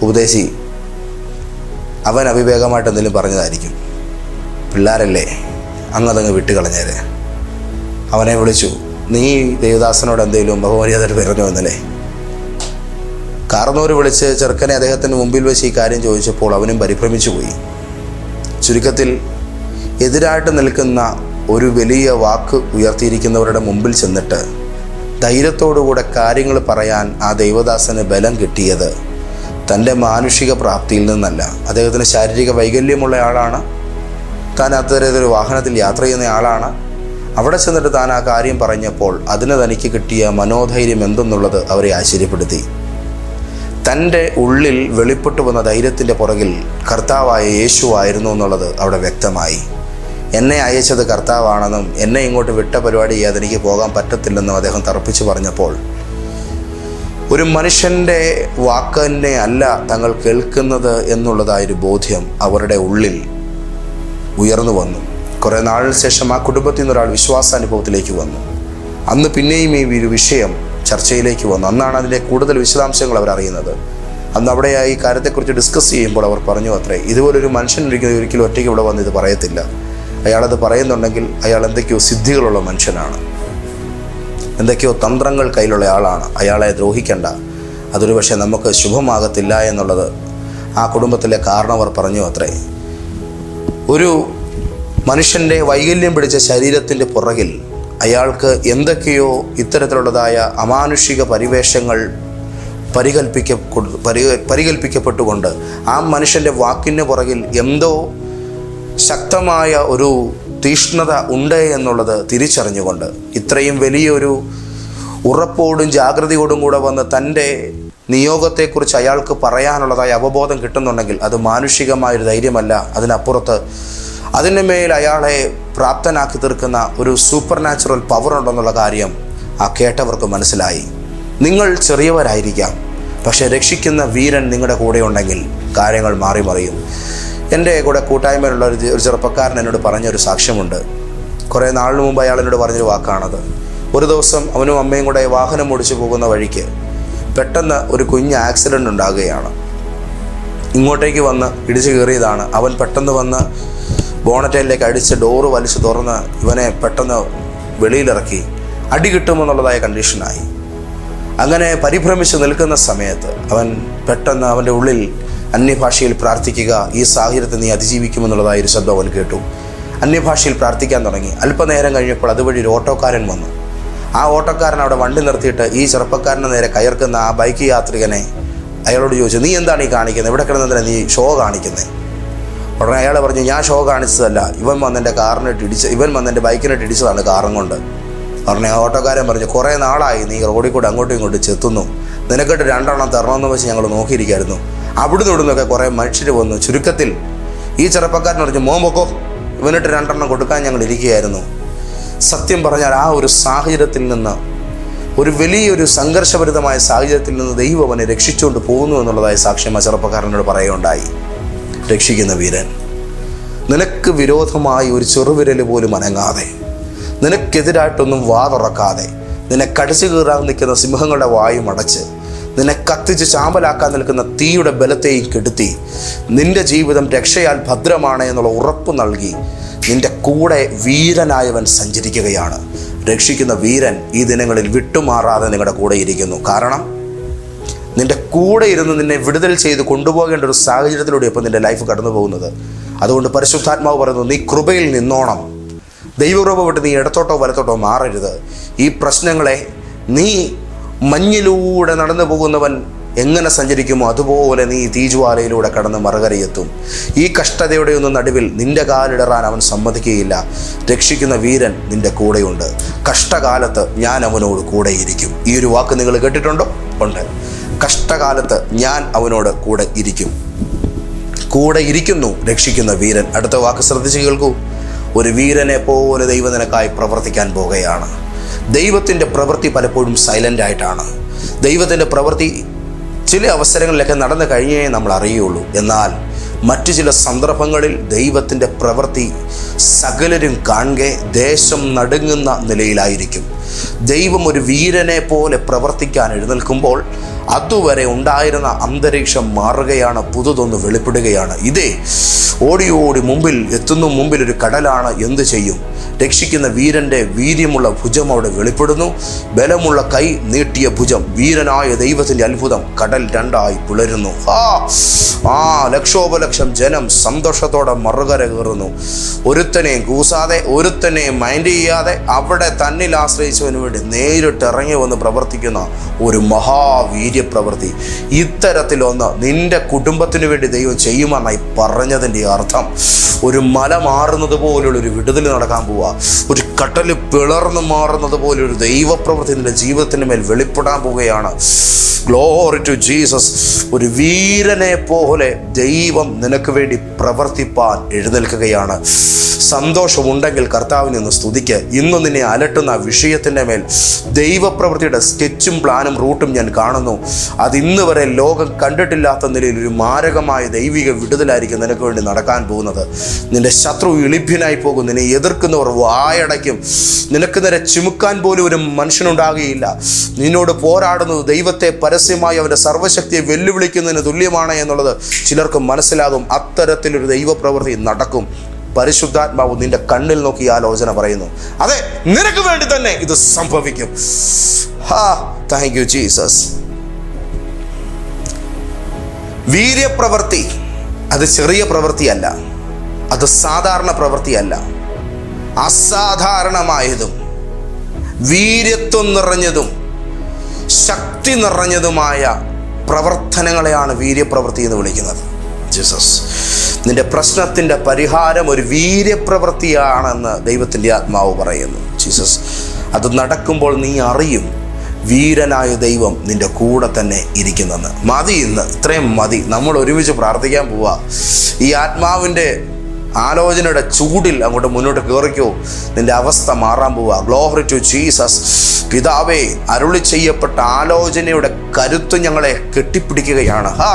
ഉപദേശി അവൻ അവിവേകമായിട്ട് എന്തെങ്കിലും പറഞ്ഞതായിരിക്കും. പിള്ളേരല്ലേ അങ്ങതങ്ങ് വിട്ടുകളഞ്ഞേരെ. അവനെ വിളിച്ചു നീ ദേവദാസനോട് എന്തെങ്കിലും ബഹുമര്യാദ പറഞ്ഞു എന്നല്ലേ? കാർന്നൂർ വിളിച്ച് ചെറുക്കനെ അദ്ദേഹത്തിന് മുമ്പിൽ വെച്ച് ഈ കാര്യം ചോദിച്ചപ്പോൾ അവനും പരിഭ്രമിച്ചു പോയി. ചുരുക്കത്തിൽ എതിരായിട്ട് നിൽക്കുന്ന ഒരു വലിയ വാക്ക് ഉയർത്തിയിരിക്കുന്നവരുടെ മുമ്പിൽ ചെന്നിട്ട് ധൈര്യത്തോടുകൂടെ കാര്യങ്ങൾ പറയാൻ ആ ദൈവദാസന് ബലം കിട്ടിയത് തന്റെ മാനുഷിക പ്രാപ്തിയിൽ നിന്നല്ല. അദ്ദേഹത്തിന് ശാരീരിക വൈകല്യമുള്ള ആളാണ്. താൻ അത്തരത്തിലൊരു വാഹനത്തിൽ യാത്ര ചെയ്യുന്ന ആളാണ്. അവിടെ ചെന്നിട്ട് താൻ ആ കാര്യം പറഞ്ഞപ്പോൾ അതിന് തനിക്ക് കിട്ടിയ മനോധൈര്യം എന്തെന്നുള്ളത് അവരെ ആശ്ചര്യപ്പെടുത്തി. തന്റെ ഉള്ളിൽ വെളിപ്പെട്ടു വന്ന ധൈര്യത്തിന്റെ പുറകിൽ കർത്താവായ യേശു ആയിരുന്നു എന്നുള്ളത് അവിടെ വ്യക്തമായി. എന്നെ അയച്ചത് കർത്താവാണെന്നും എന്നെ ഇങ്ങോട്ട് വിട്ട പരിപാടി ചെയ്യാതെ പോകാൻ പറ്റത്തില്ലെന്നും അദ്ദേഹം തറപ്പിച്ചു പറഞ്ഞപ്പോൾ ഒരു മനുഷ്യന്റെ വാക്കിനെ അല്ല തങ്ങൾ കേൾക്കുന്നത് എന്നുള്ളതായൊരു ബോധ്യം അവരുടെ ഉള്ളിൽ ഉയർന്നു വന്നു. കുറേ നാളിന് ശേഷം ആ കുടുംബത്തിൽ നിന്നൊരാൾ വിശ്വാസാനുഭവത്തിലേക്ക് വന്നു. അന്ന് പിന്നെയും ഈ ഒരു വിഷയം ചർച്ചയിലേക്ക് വന്നു. അന്നാണ് അതിന്റെ കൂടുതൽ വിശദാംശങ്ങൾ അവർ അറിയുന്നത്. അന്ന് അവിടെ ഈ കാര്യത്തെക്കുറിച്ച് ഡിസ്കസ് ചെയ്യുമ്പോൾ അവർ പറഞ്ഞു അത്രേ ഇതുപോലൊരു മനുഷ്യൻ ഒരിക്കലും ഒറ്റയ്ക്ക് ഇവിടെ വന്ന് ഇത് പറയത്തില്ല. അയാളത് പറയുന്നുണ്ടെങ്കിൽ അയാൾ എന്തൊക്കെയോ സിദ്ധികളുള്ള മനുഷ്യനാണ്. എന്തൊക്കെയോ തന്ത്രങ്ങൾ കയ്യിലുള്ള ആളാണ്. അയാളെ ദ്രോഹിക്കണ്ട. അതൊരു പക്ഷേ നമുക്ക് ശുഭമാകത്തില്ല എന്നുള്ളത് ആ കുടുംബത്തിലെ കാരണവർ പറഞ്ഞു അത്രേ. ഒരു മനുഷ്യന്റെ വൈകല്യം പിടിച്ച ശരീരത്തിന്റെ പുറകിൽ അയാൾക്ക് എന്തൊക്കെയോ ഇത്തരത്തിലുള്ളതായ അമാനുഷിക പരിവേഷങ്ങൾ പരികൽപ്പിക്ക പരി പരികൽപ്പിക്കപ്പെട്ടുകൊണ്ട് ആ മനുഷ്യന്റെ വാക്കിന് പുറകിൽ എന്തോ ശക്തമായ ഒരു തീഷ്ണത ഉണ്ട് എന്നുള്ളത് തിരിച്ചറിഞ്ഞുകൊണ്ട് ഇത്രയും വലിയൊരു ഉറപ്പോടും ജാഗ്രതയോടും കൂടെ വന്ന് തന്റെ നിയോഗത്തെക്കുറിച്ച് അയാൾക്ക് പറയാനുള്ളതായി അവബോധം കിട്ടുന്നുണ്ടെങ്കിൽ അത് മാനുഷികമായൊരു ധൈര്യമല്ല. അതിനപ്പുറത്ത് അതിന്റെ മേൽ അയാളെ പ്രാപ്തനാക്കി തീർക്കുന്ന ഒരു സൂപ്പർ നാച്ചുറൽ പവർ ഉണ്ടെന്നുള്ള കാര്യം ആ കേട്ടവർക്ക് മനസ്സിലായി. നിങ്ങൾ ചെറിയവരായിരിക്കാം പക്ഷെ രക്ഷിക്കുന്ന വീരൻ നിങ്ങളുടെ കൂടെ ഉണ്ടെങ്കിൽ കാര്യങ്ങൾ മാറി മറിയും. എന്റെ കൂടെ കൂട്ടായ്മയിലുള്ള ഒരു ഒരു ചെറുപ്പക്കാരൻ എന്നോട് പറഞ്ഞൊരു സാക്ഷ്യമുണ്ട്. കുറേ നാളിന് മുമ്പ് അയാൾ എന്നോട് പറഞ്ഞൊരു വാക്കാണത്. ഒരു ദിവസം അവനും അമ്മയും കൂടെ വാഹനം ഓടിച്ചു പോകുന്ന വഴിക്ക് പെട്ടെന്ന് ഒരു കുഞ്ഞ് ആക്സിഡന്റ് ഉണ്ടാകുകയാണ്. ഇങ്ങോട്ടേക്ക് വന്ന് ഇടിച്ചു കയറിയതാണ് അവൻ പെട്ടെന്ന് വന്ന് ബോണറ്റയിലേക്ക് അടിച്ച് ഡോറ് വലിച്ചു തുറന്ന് ഇവനെ പെട്ടെന്ന് വെളിയിലിറക്കി അടി കിട്ടുമെന്നുള്ളതായ കണ്ടീഷനായി. അങ്ങനെ പരിഭ്രമിച്ച് നിൽക്കുന്ന സമയത്ത് അവൻ പെട്ടെന്ന് അവന്റെ ഉള്ളിൽ അന്യഭാഷയിൽ പ്രാർത്ഥിക്കുക ഈ സാഹചര്യത്തെ നീ അതിജീവിക്കുമെന്നുള്ളതായ ഒരു ശബ്ദം അവൻ കേട്ടു. അന്യഭാഷയിൽ പ്രാർത്ഥിക്കാൻ തുടങ്ങി. അല്പനേരം കഴിഞ്ഞപ്പോൾ അതുവഴി ഒരു ഓട്ടോക്കാരൻ വന്നു. ആ ഓട്ടോക്കാരൻ അവിടെ വണ്ടി നിർത്തിയിട്ട് ഈ ചെറുപ്പക്കാരന്റെ നേരെ കയർക്കുന്ന ആ ബൈക്ക് യാത്രികനെ അയാളോട് ചോദിച്ചു നീ എന്താണ് ഈ കാണിക്കുന്നത്? ഇവിടെ കിടന്നതിനെ നീ ഷോ കാണിക്കുന്നത് ഉടനെ അയാൾ പറഞ്ഞു ഞാൻ ഷോ കാണിച്ചതല്ല. ഇവൻ വന്നെന്റെ കാറിനിട്ട് ഇടിച്ച് ഇവൻ വന്നെന്റെ ബൈക്കിനിട്ട് ഇടിച്ചതാണ് കാറും കൊണ്ട്. പറഞ്ഞു ആ ഓട്ടോക്കാരൻ പറഞ്ഞു കുറേ നാളായി. നീ റോഡിൽ കൂടെ അങ്ങോട്ടും ഇങ്ങോട്ടും ചെത്തുന്നു. നിനക്കിട്ട് രണ്ടെണ്ണം തരണമെന്ന് വെച്ച് ഞങ്ങൾ നോക്കിയിരിക്കായിരുന്നു. അവിടുന്ന് ഇവിടുന്നൊക്കെ കുറേ മനുഷ്യർ വന്നു. ചുരുക്കത്തിൽ ഈ ചെറുപ്പക്കാരൻ പറഞ്ഞു മോൻ പൊക്കോ ഇവനിട്ട് രണ്ടെണ്ണം കൊടുക്കാൻ ഞങ്ങൾ ഇരിക്കുകയായിരുന്നു. സത്യം പറഞ്ഞാൽ ആ ഒരു സാഹചര്യത്തിൽ നിന്ന് ഒരു വലിയൊരു സംഘർഷഭരിതമായ സാഹചര്യത്തിൽ നിന്ന് ദൈവം അവനെ രക്ഷിച്ചുകൊണ്ട് പോകുന്നു എന്നുള്ളതായി സാക്ഷ്യം ആ ചെറുപ്പക്കാരനോട് പറയുകയുണ്ടായി. രക്ഷിക്കുന്ന വീരൻ. നിനക്ക് വിരോധമായി ഒരു ചെറുവിരൽ പോലും അനങ്ങാതെ നിനക്കെതിരായിട്ടൊന്നും വാ തുറക്കാതെ നിന്നെ കടിച്ചു കീറാൻ നിൽക്കുന്ന സിംഹങ്ങളുടെ വായും അടച്ച് നിന്നെ കത്തിച്ച് ചാമ്പലാക്കാൻ നിൽക്കുന്ന തീയുടെ ബലത്തെയും കെടുത്തി. നിന്റെ ജീവിതം രക്ഷയാൽ ഭദ്രമാണ് എന്നുള്ള ഉറപ്പ് നൽകി നിന്റെ കൂടെ വീരനായവൻ സഞ്ചരിക്കുകയാണ്. രക്ഷിക്കുന്ന വീരൻ ഈ ദിനങ്ങളിൽ വിട്ടുമാറാതെ നിങ്ങളുടെ കൂടെ ഇരിക്കുന്നു. കാരണം നിന്റെ കൂടെ ഇരുന്ന് നിന്നെ വിടുതൽ ചെയ്ത് കൊണ്ടുപോകേണ്ട ഒരു സാഹചര്യത്തിലൂടെ ഇപ്പോൾ നിന്റെ ലൈഫ് കടന്നു പോകുന്നത്. അതുകൊണ്ട് പരിശുദ്ധാത്മാവ് പറയുന്നു നീ കൃപയിൽ നിന്നോണം. ദൈവകൃപ വിട്ട് നീ ഇടത്തോട്ടോ വലത്തോട്ടോ മാറരുത്. ഈ പ്രശ്നങ്ങളെ നീ മഞ്ഞിലൂടെ നടന്നു പോകുന്നവൻ എങ്ങനെ സഞ്ചരിക്കുമോ അതുപോലെ നീ തീജ്വാലയിലൂടെ കടന്ന് മറുകരയെത്തും. ഈ കഷ്ടതയുടെ ഒന്നും നടുവിൽ നിന്റെ കാലിടറാൻ അവൻ സമ്മതിക്കുകയില്ല. രക്ഷിക്കുന്ന വീരൻ നിന്റെ കൂടെയുണ്ട്. കഷ്ടകാലത്ത് ഞാൻ അവനോട് കൂടെയിരിക്കും. ഈ ഒരു വാക്ക് നിങ്ങൾ കേട്ടിട്ടുണ്ടോ? ഉണ്ട്. കഷ്ടകാലത്ത് ഞാൻ അവനോട് കൂടെ ഇരിക്കും. കൂടെ ഇരിക്കുന്നു രക്ഷിക്കുന്ന വീരൻ. അടുത്ത വാക്ക് ശ്രദ്ധിച്ച് കേൾക്കൂ. ഒരു വീരനെ പോലെ ദൈവം പ്രവർത്തിക്കാൻ പോകുകയാണ്. ദൈവത്തിന്റെ പ്രവൃത്തി പലപ്പോഴും സൈലന്റ് ആയിട്ടാണ്. ദൈവത്തിന്റെ പ്രവൃത്തി ചില അവസരങ്ങളിലൊക്കെ നടന്നു കഴിഞ്ഞേ നമ്മൾ അറിയുള്ളൂ. എന്നാൽ മറ്റു ചില സന്ദർഭങ്ങളിൽ ദൈവത്തിന്റെ പ്രവൃത്തി സകലരും കാണുക ദേശം നടുങ്ങുന്ന നിലയിലായിരിക്കും. ദൈവം ഒരു വീരനെ പോലെ പ്രവർത്തിക്കാൻ എഴുന്നേൽക്കുമ്പോൾ അതുവരെ ഉണ്ടായിരുന്ന അന്തരീക്ഷം മാറുകയാണ് പുതുതൊന്ന് വെളിപ്പെടുകയാണ്. ഇതേ ഓടി ഓടി മുമ്പിൽ എത്തുന്നു മുമ്പിൽ ഒരു കടലാണ് എന്ത് ചെയ്യും? രക്ഷിക്കുന്ന വീരന്റെ വീര്യമുള്ള ഭുജം അവിടെ വെളിപ്പെടുന്നു. ബലമുള്ള കൈ നീട്ടിയ ഭുജം വീരനായ ദൈവത്തിന്റെ അത്ഭുതം കടൽ രണ്ടായി പിളരുന്നു ആ ആ ലക്ഷോപലക്ഷം ജനം സന്തോഷത്തോടെ മറുകര കയറുന്നു. ഒരുത്തനെയും കൂസാതെ ഒരുത്തനെയും മൈൻഡ് ചെയ്യാതെ അവിടെ തന്നിൽ ആശ്രയിച്ചവന് വേണ്ടി നേരിട്ട് ഇറങ്ങി വന്ന് പ്രവർത്തിക്കുന്ന ഒരു മഹാവീര്യപ്രവൃത്തി ഇത്തരത്തിലൊന്ന് നിന്റെ കുടുംബത്തിന് വേണ്ടി ദൈവം ചെയ്യുമെന്നായി പറഞ്ഞതിന്റെ അർത്ഥം. ഒരു മല മാറുന്നത് പോലുള്ളൊരു വിടുതൽ നടക്കാൻ പോവുക ഒരു കടൽ പിളർന്നു മാറുന്നത് പോലെ ഒരു ദൈവപ്രവൃത്തി നിന്റെ ജീവിതത്തിന് മേൽ വെളിപ്പെടാൻ പോവുകയാണ്. ഗ്ലോറി ടു ജീസസ് ഒരു വീരനെ പോലെ ദൈവം നിനക്ക് വേണ്ടി പ്രവർത്തിപ്പാൻ എഴുന്നേൽക്കുകയാണ്. സന്തോഷമുണ്ടെങ്കിൽ കർത്താവിനെ ഒന്ന് സ്തുതിക്ക്. ഇന്ന് നിന്നെ അലട്ടുന്ന വിഷയത്തിന്റെ മേൽ ദൈവപ്രവൃത്തിയുടെ സ്കെച്ചും പ്ലാനും റൂട്ടും ഞാൻ കാണുന്നു. അത് ഇന്ന് വരെ ലോകം കണ്ടിട്ടില്ലാത്ത നിലയിൽ ഒരു മാരകമായ ദൈവിക വിടുതലായിരിക്കും നിനക്ക് വേണ്ടി നടക്കാൻ പോകുന്നത്. നിന്റെ ശത്രു ഇളിഭ്യനായി പോകും. നിന്നെ എതിർക്കുന്നവർ വായടയ്ക്കും. നിനക്ക് നേരെ ചുമുക്കാൻ പോലും ഒരു മനുഷ്യനുണ്ടാകുകയില്ല. നിന്നോട് പോരാടുന്നത് ദൈവത്തെ പരസ്യമായി അവന്റെ സർവശക്തിയെ വെല്ലുവിളിക്കുന്നതിന് തുല്യമാണ് എന്നുള്ളത് ചിലർക്ക് മനസ്സിലാകും. അത്തരത്തിലൊരു ദൈവപ്രവൃത്തി നടക്കും. പരിശുദ്ധാത്മാവ് നിന്റെ കണ്ണിൽ നോക്കി ആലോചന പറയുന്നു. അതെ നിനക്ക് വേണ്ടി തന്നെ ഇത് സംഭവിക്കും. ഹാ താങ്ക് യു ജീസസ് വീര്യപ്രവൃത്തി അത് ചെറിയ പ്രവൃത്തിയല്ല. അത് സാധാരണ പ്രവൃത്തിയല്ല. അസാധാരണമായതും വീര്യത്വം നിറഞ്ഞതും ശക്തി നിറഞ്ഞതുമായ പ്രവർത്തനങ്ങളെയാണ് വീര്യപ്രവൃത്തി എന്ന് വിളിക്കുന്നത്. ജീസസ് നിന്റെ പ്രശ്നത്തിന്റെ പരിഹാരം ഒരു വീര്യപ്രവൃത്തിയാണെന്ന് ദൈവത്തിന്റെ ആത്മാവ് പറയുന്നു. ജീസസ് അത് നടക്കുമ്പോൾ നീ അറിയും വീരനായ ദൈവം നിന്റെ കൂടെ തന്നെ ഇരിക്കുന്നെന്ന്. മതി ഇന്ന് ഇത്രയും മതി. നമ്മൾ ഒരുമിച്ച് പ്രാർത്ഥിക്കാൻ പോവുക ഈ ആത്മാവിന്റെ ആലോചനയുടെ ചൂടിൽ അങ്ങോട്ട് മുന്നോട്ട് കയറിക്കോ നിന്റെ അവസ്ഥ മാറാൻ പോവുക ഗ്ലോറി ടു ജീസസ് പിതാവേ അരുളി ചെയ്യപ്പെട്ട ആലോചനയുടെ കരുത്ത് ഞങ്ങളെ കെട്ടിപ്പിടിക്കുകയാണ്. ഹാ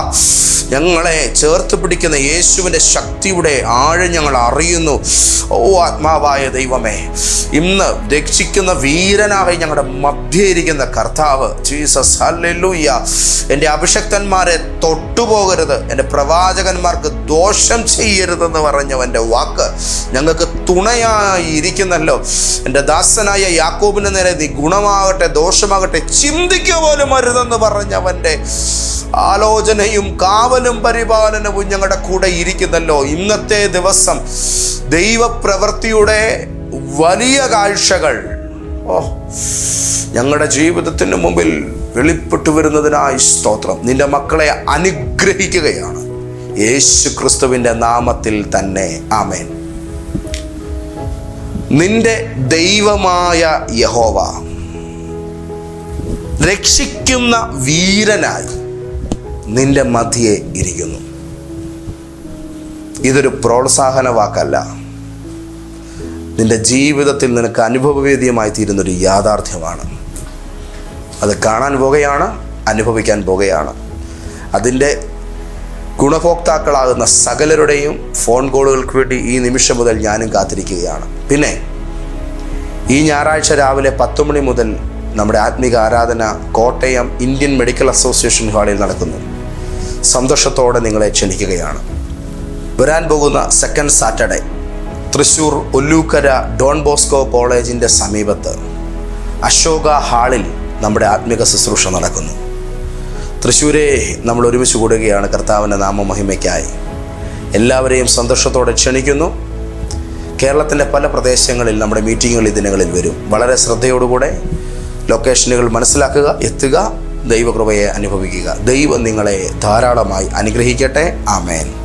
ഞങ്ങളെ ചേർത്ത് പിടിക്കുന്ന യേശുവിന്റെ ശക്തിയുടെ ആഴം ഞങ്ങൾ അറിയുന്നു. ഓ ആത്മാവായ ദൈവമേ ഇന്ന് രക്ഷിക്കുന്ന വീരനായി ഞങ്ങളുടെ മധ്യയിരിക്കുന്ന കർത്താവ് ജീസസ്. ഹല്ലേലൂയ എന്റെ അഭിഷക്തന്മാരെ തൊട്ടുപോകരുത്. എന്റെ പ്രവാചകന്മാർക്ക് ദോഷം ചെയ്യരുതെന്ന് പറഞ്ഞവന്റെ വാക്ക്. ഞങ്ങൾക്ക് തുണയായി ഇരിക്കുന്നല്ലോ. എന്റെ ദാസനായ യാക്കോബിന് നേരെ നീ ഗുണമാകട്ടെ ദോഷമാകട്ടെ ചിന്തിക്കുക പോലും അരുതെന്ന് പറഞ്ഞവന്റെ ആലോചനയും കാവലും പരിപാലനവും ഞങ്ങളുടെ കൂടെ ഇരിക്കുന്നല്ലോ. ഇന്നത്തെ ദിവസം ദൈവപ്രവൃത്തിയുടെ വലിയ കാഴ്ചകൾ. ഓ ഞങ്ങളുടെ ജീവിതത്തിന് മുമ്പിൽ വെളിപ്പെട്ടു വരുന്നതിനായി സ്തോത്രം. നിന്റെ മക്കളെ അനുഗ്രഹിക്കുകയാണ്. യേശു ക്രിസ്തുവിന്റെ നാമത്തിൽ തന്നെ. ആമേൻ. നിന്റെ ദൈവമായ യഹോവ രക്ഷിക്കുന്ന വീരനായി നിന്റെ മധ്യയെ ഇരിക്കുന്നു. ഇതൊരു പ്രോത്സാഹന വാക്കല്ല. നിന്റെ ജീവിതത്തിൽ നിനക്ക് അനുഭവവേദ്യമായി തീരുന്നൊരു യാഥാർത്ഥ്യമാണ്. അത് കാണാൻ പോകുകയാണ് അനുഭവിക്കാൻ പോകുകയാണ് അതിന്റെ ഗുണഭോക്താക്കളാകുന്ന സകലരുടെയും ഫോൺ കോളുകൾക്ക് വേണ്ടി ഈ നിമിഷം മുതൽ ഞാനും കാത്തിരിക്കുകയാണ്. പിന്നെ ഈ ഞായറാഴ്ച രാവിലെ പത്ത് മണി മുതൽ നമ്മുടെ ആത്മീക ആരാധന കോട്ടയം ഇന്ത്യൻ മെഡിക്കൽ അസോസിയേഷൻ ഹാളിൽ നടക്കുന്നു. സന്തോഷത്തോടെ നിങ്ങളെ ക്ഷണിക്കുകയാണ്. വരാൻ പോകുന്ന second Saturday Thrissur Ollukkara Don Bosco കോളേജിന്റെ സമീപത്ത് അശോക ഹാളിൽ നമ്മുടെ ആത്മീക ശുശ്രൂഷ നടക്കുന്നു. തൃശ്ശൂരെ നമ്മൾ ഒരുമിച്ച് കൂടുകയാണ് കർത്താവിന്റെ നാമമഹിമയ്ക്കായി എല്ലാവരെയും സന്തോഷത്തോടെ ക്ഷണിക്കുന്നു. കേരളത്തിന്റെ പല പ്രദേശങ്ങളിൽ നമ്മുടെ മീറ്റിങ്ങുകൾ ഈ ദിനങ്ങളിൽ വരും. വളരെ ശ്രദ്ധയോടുകൂടെ ലൊക്കേഷനുകൾ മനസ്സിലാക്കുക എത്തുക. ദൈവകൃപയെ അനുഭവിക്കുക. ദൈവം നിങ്ങളെ ധാരാളമായി അനുഗ്രഹിക്കട്ടെ. ആമേൻ.